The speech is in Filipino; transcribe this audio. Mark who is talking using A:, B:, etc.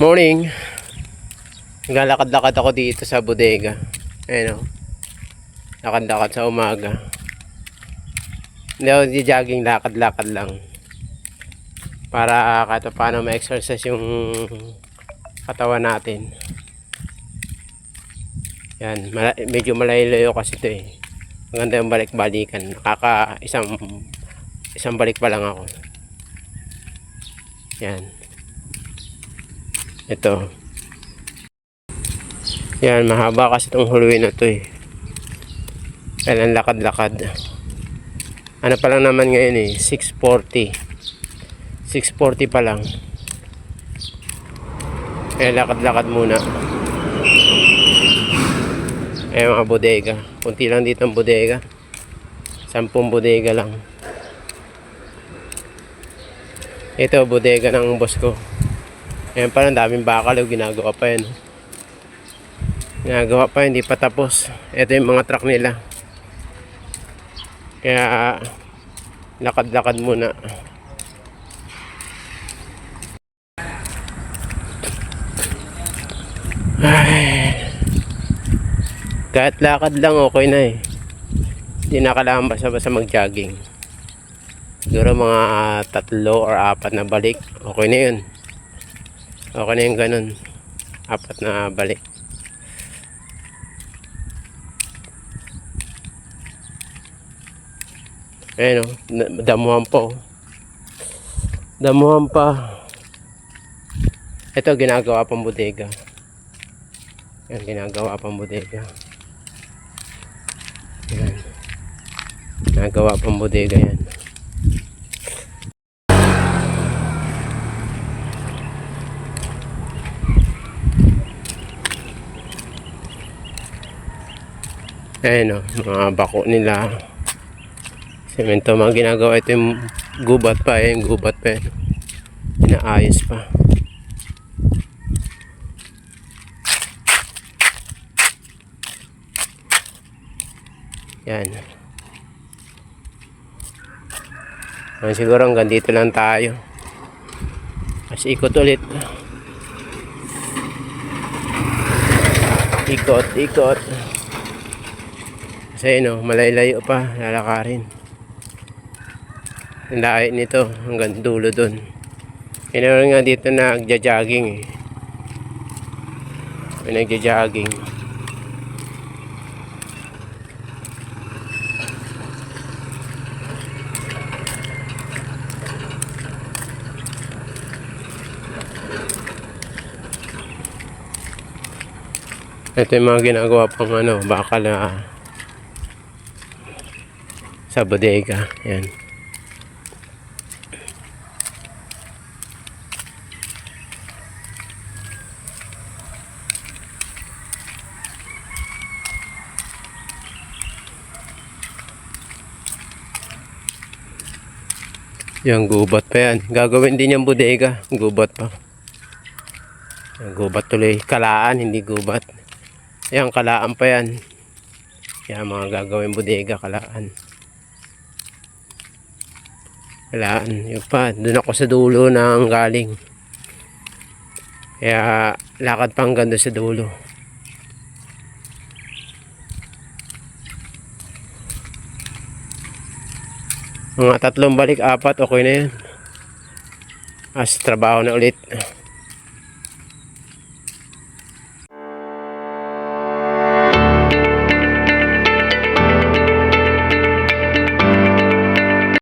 A: Morning. Naglalakad-lakad ako dito sa bodega. Ayun o. Lakad-lakad sa umaga. Hindi ako jogging lakad-lakad lang. Para kahit paano ma-exercise yung katawan natin. Yan. Medyo malayo kasi ito eh. Maganda yung balik-balikan. Nakaka isang isang balik pa lang ako. Yan. Ito. Yan, mahaba kasi itong hallway na to eh. Kailan lakad-lakad. Ano pa lang naman ngayon eh, 640. 640 pa lang. Kaya lakad-lakad muna. Eh mga bodega. Kunti lang dito ang bodega. Sampung bodega lang. Ito, bodega ng boss ko. Ayan pa, ang daming bakal. oh, Ginagawa pa yan. Ginagawa pa, hindi pa tapos. Ito yung mga truck nila. Kaya, lakad-lakad muna. Ay. Kahit lakad lang, okay na eh. Hindi na kailangan basta-basta mag-jogging. Siguro mga tatlo or apat na balik. Okay na yun. Okay na yung ganun. Apat na balik. Ayun o. na- Damuhan pa o. Damuhan pa. Ito ginagawa pang bodega. Yan ginagawa pang bodega. Yan. Ginagawa pang bodega yan. Ayan o, mga bako nila. Semento mga ginagawa. Ito yung gubat pa eh, yung gubat pa eh. Inaayos pa. Yan. Ayan, siguro hanggang dito lang tayo. Kasi ikot ulit. Ikot, ikot. Kasi no, malayo pa, lalakarin. Ang layo nito hanggang dulo dun. Meron nga dito na nagja-jogging eh. May nagja-jogging. Ito yung mga ginagawa pang ano, bakal na sa bodega. Yan. Yung gubat pa yan. Gagawin din yung bodega. Gubat pa. Yung gubat tuloy. Kalaan, hindi gubat. Yan, kalaan pa yan. Yan, mga gagawin bodega, kalaan. Kalaan. Yung pa, doon ako sa dulo ng galing. Kaya, lakad pang ganda sa dulo. Mga tatlong balik, apat, okay na yan. As trabaho na ulit.